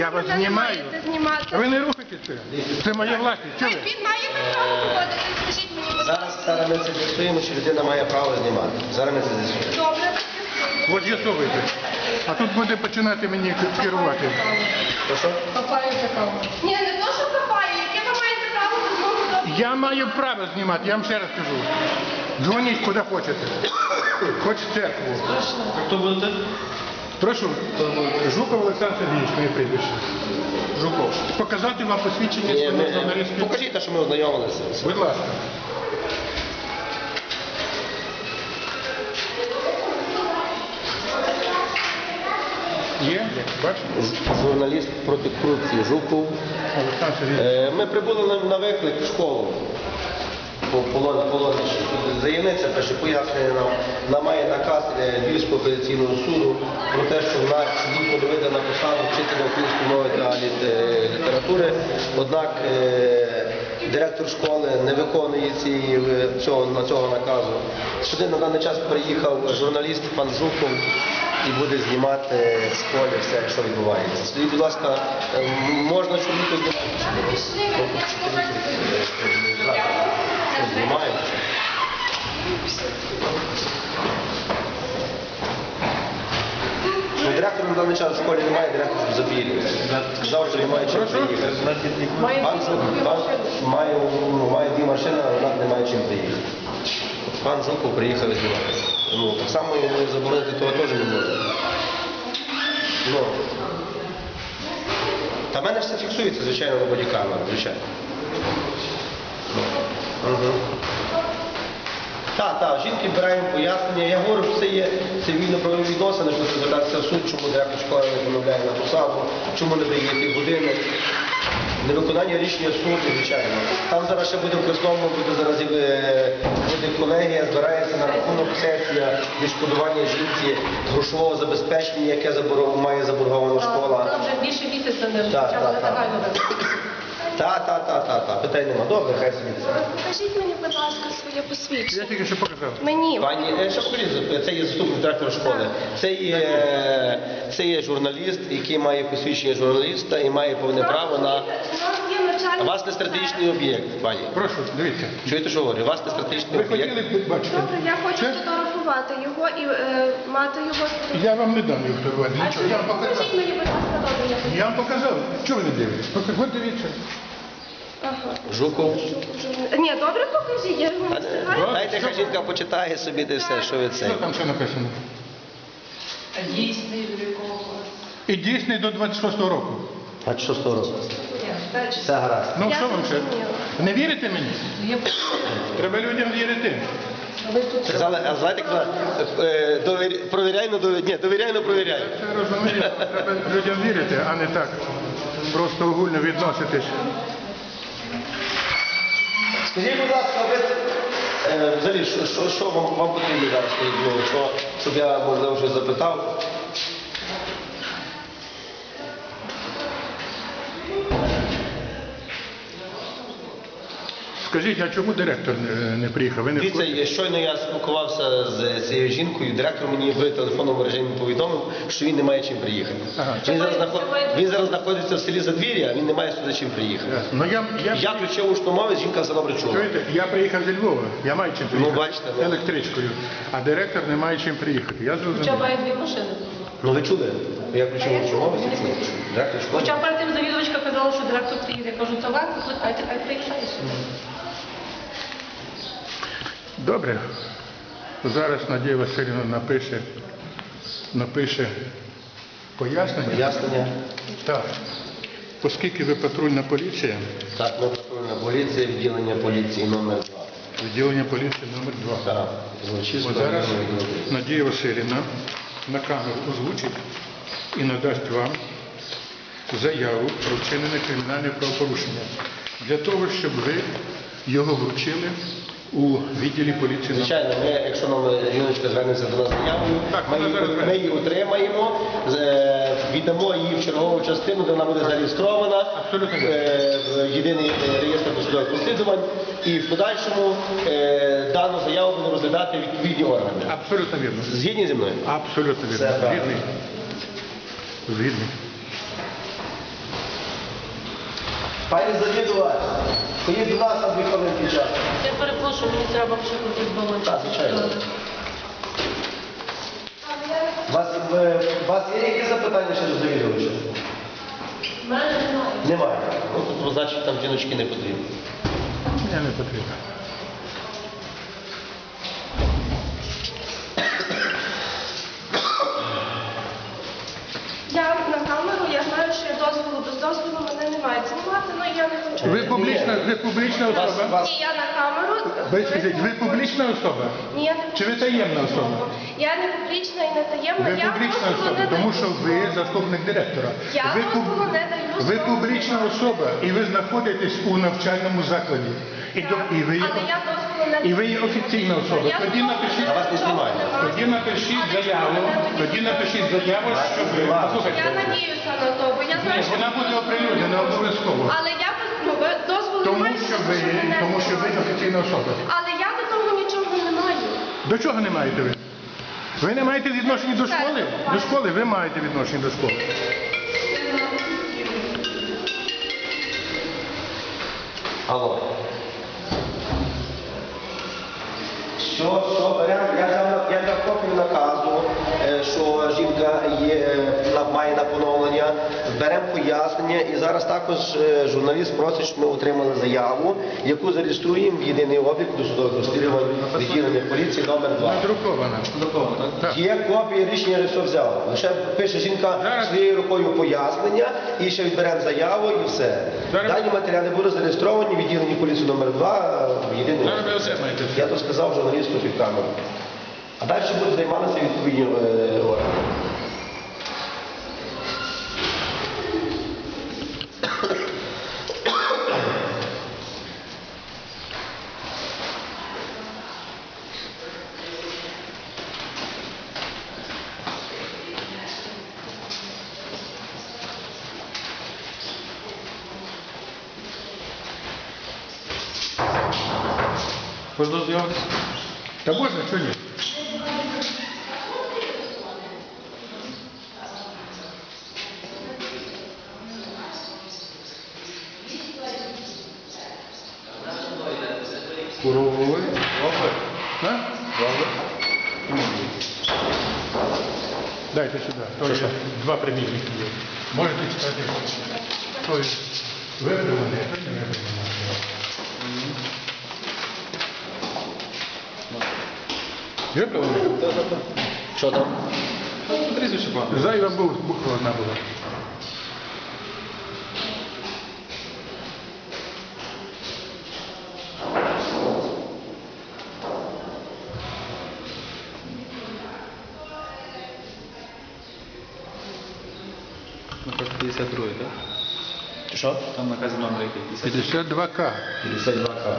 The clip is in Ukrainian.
Я вас знімаю. знімати. Ви не рухайте це. Це моя власність. Чого ви? Він має право виходити, скажіть мені, будь ласка. Зараз, зараз ми це з'ясуємо, чи людина має право знімати. Зараз ми це з'ясуємо. Добре, От з'ясовуйте. А тут буде починати мені керувати. Прошу? Ні, не то, що копаю, яке ви маєте право дозволу? Я маю право знімати, я вам ще раз кажу. Дзвоніть куди хочете. Хоч в церкву. Хто будете? Прошу, Жуков Олександр Сергійович, моє прізвище. Жуков. Показати вам посвідчення Ні, свого ми- журналістського. Покажіть, що ми ознайомилися. Будь ласка. Є, бачите? Журналіст проти корупції Жуков. Олександр Сергійович. Е, Ми прибули на, на виклик в школу. По полон, полоничі. Заявниця пише пояснення нам. Вона має наказ е, Львівського апеляційного суду про те, що вона дійсно доведена на посаду вчителя української мови та е, літератури. Однак е, директор школи не виконує цієї, цього, на цього наказу. Сюди на даний час приїхав журналіст пан Жуков і буде знімати в школі все, що відбувається. Скажіть, будь ласка, можна чоловіку знімати? Знімаємо. Ну, директора на даний час в школі немає, директор в забірі. Сказав, що немає чим приїхати. Пан, пан має, ну, має дві машини, але вона немає чим приїхати. Пан Жуков приїхав знімати. Ну, так само і заборонити того теж не можна. Ну. Та в мене все фіксується, звичайно, на бодікамеру, звичайно. Угу. Так, так, жінки збираємо пояснення. Я говорю, що це є цивільно-правові відносини, що звертатися в суд, чому директор школи не помовляє на посаду, чому не дає ті години. Невиконання рішення суду, звичайно. Там зараз ще буде в Красному, буде зараз е, буде колегія, збирається на рахунок сесія відшкодування жінці грошового забезпечення, яке має заборгована школа. Вона вже більше місяця не Так, так, так. легально виплатити. Та, та, та, та, та, питань нема. Добре, хай собі. Покажіть мені, будь ласка, своє посвідчення. Я тільки що показав. Мені. Пані, е, що покажіть, це є заступник директора школи. Це є, це є журналіст, який має посвідчення журналіста і має повне право на. У вас не стратегічний об'єкт, пані. Прошу, дивіться. Чуєте, що говорю? У вас не стратегічний Ви об'єкт. хотіли б бачити? Добре, я хочу Це? фотографувати його і е, мати його. Я вам не дам їх фотографувати. А Нічого. Я вам показав. покажіть мені, будь ласка, добре. я. Я вам показав. Чого ви не дивитесь? Поки- От дивіться. Ага. Жуков. Ні, добре покажіть, я його не встигаю. е, Дайте хай жінка почитає собі де все, що ви це. Що там ще написано? Дійсний до якого? І дійсний до 26-го року. А що року? Все гаразд. Ну що вам ще? Не вірите мені? Треба людям вірити. ви а знаєте, казали, е, довір- провіряй, ну довір- ні, довіряй, ну провіряй. Це розумію. Треба людям вірити, а не так просто огульно відноситись. Скажіть, будь ласка, ви е, взагалі, що, що, що вам, потрібно зараз? Ну, що, щоб я, можливо, щось запитав? Скажіть, а чому директор не, не приїхав? Ви не Дивіться, я- щойно я спілкувався з цією жінкою, директор мені в телефонному режимі повідомив, що він не має чим приїхати. Ага. Він, зараз знаход... він зараз знаходиться в селі Задвір'я, а він не має сюди чим приїхати. Ясно. Ну я, я, Я включив учну мову, жінка все добре чула. чуєте, я приїхав зі Львова, я маю чим приїхати. бачите, ну. електричкою, а директор не має чим приїхати. Я хоча зрозумів. має дві машини. Ну ви чули? Я мову, всі чули. Директор школи. Хоча перед тим завідувачка казала, що директор приїде. Я кажу, це вас, викликайте, хай приїжджає сюди. Добре. Зараз Надія Васильівна напише, напише пояснення. Пояснення. Так. Оскільки ви патрульна поліція, Так, ми патрульна поліція, відділення поліції номер 2. відділення поліції номер 2 Так, От зараз. Надія Васильівна на камеру озвучить і надасть вам заяву про вчинене кримінальне правопорушення для того, щоб ви його вручили у відділі поліції. Звичайно, ми, якщо нам е, жіночка звернеться до нас заявою, ми, її- ми її отримаємо, е, віддамо її в чергову частину, де вона буде зареєстрована Абсолютно вірно. е, в єдиний е, реєстр досудових розслідувань, і в подальшому е, дану заяву будуть розглядати відповідні органи. Абсолютно вірно. Згідні зі мною? Абсолютно Все вірно. правильно. Згідний. Згідний. Пані завідувач, до нас на дві хвилинки часу. Я перепрошую, мені треба вшикнути балончик. Так, звичайно. У вас, е, у вас є якісь запитання ще до завідувача? Мене немає. Немає. Ну, тут, значить, там жіночки не потрібні. Я не потрібно. Я на камеру, я знаю, що я дозволу без мають знімати, але я не хочу. Ви публічна, ви публічна особа? вас, Ні, я на камеру. Ви скажіть, ви публічна особа? Ні, я не Чи ви таємна особа? Я не публічна і не таємна. Ви я публічна особа, не тому даю. що ви заступник директора. Я ви, пуб- дозволу не даю ви публічна особа і ви знаходитесь у навчальному закладі. І, до, і, ви, є, Але я і ви є офіційна особа. Тоді напишіть, вас не знімають? тоді напишіть заяву, тоді напишіть заяву, що ви. Послухайте, Я надіюся на то, бо я знаю, що... вона буде оприлюднена обов'язково. Але я без- ну, дозволу Тому немає, що ви, мене тому що ви офіційна особа. Але я до того нічого не маю. До чого не маєте ви? Ви не маєте відношення до школи? До школи ви маєте відношення до школи. Алло. Що, що беремо? Я взяв, я взяв копію наказу, е, що жінка є, е, на- має на поновлення. Беремо пояснення і зараз також е, журналіст просить, щоб ми отримали заяву, яку зареєструємо в єдиний облік досудових розслідувань відділення поліції номер 2. Надрукована. Так. Є копія рішення РСО взяв. Лише пише жінка Зараз. своєю рукою пояснення і ще відберемо заяву і все. Зараз. Дані матеріали будуть зареєстровані в відділенні поліції номер 2 в ви отримаєте. Я то сказав журналісту під камеру. А далі будуть займатися відповідні е, органи. Можна з'явитися? Та можна, що ні? Куровий. А? Дайте сюди. То є два примірники є. Можете читати. То є вибране, то не вибране. Вибране? Що там? Прізвище пане. Зайва був, буква одна була. Наказ 52, так? Що? Там наказ номер який? 52К. 52 к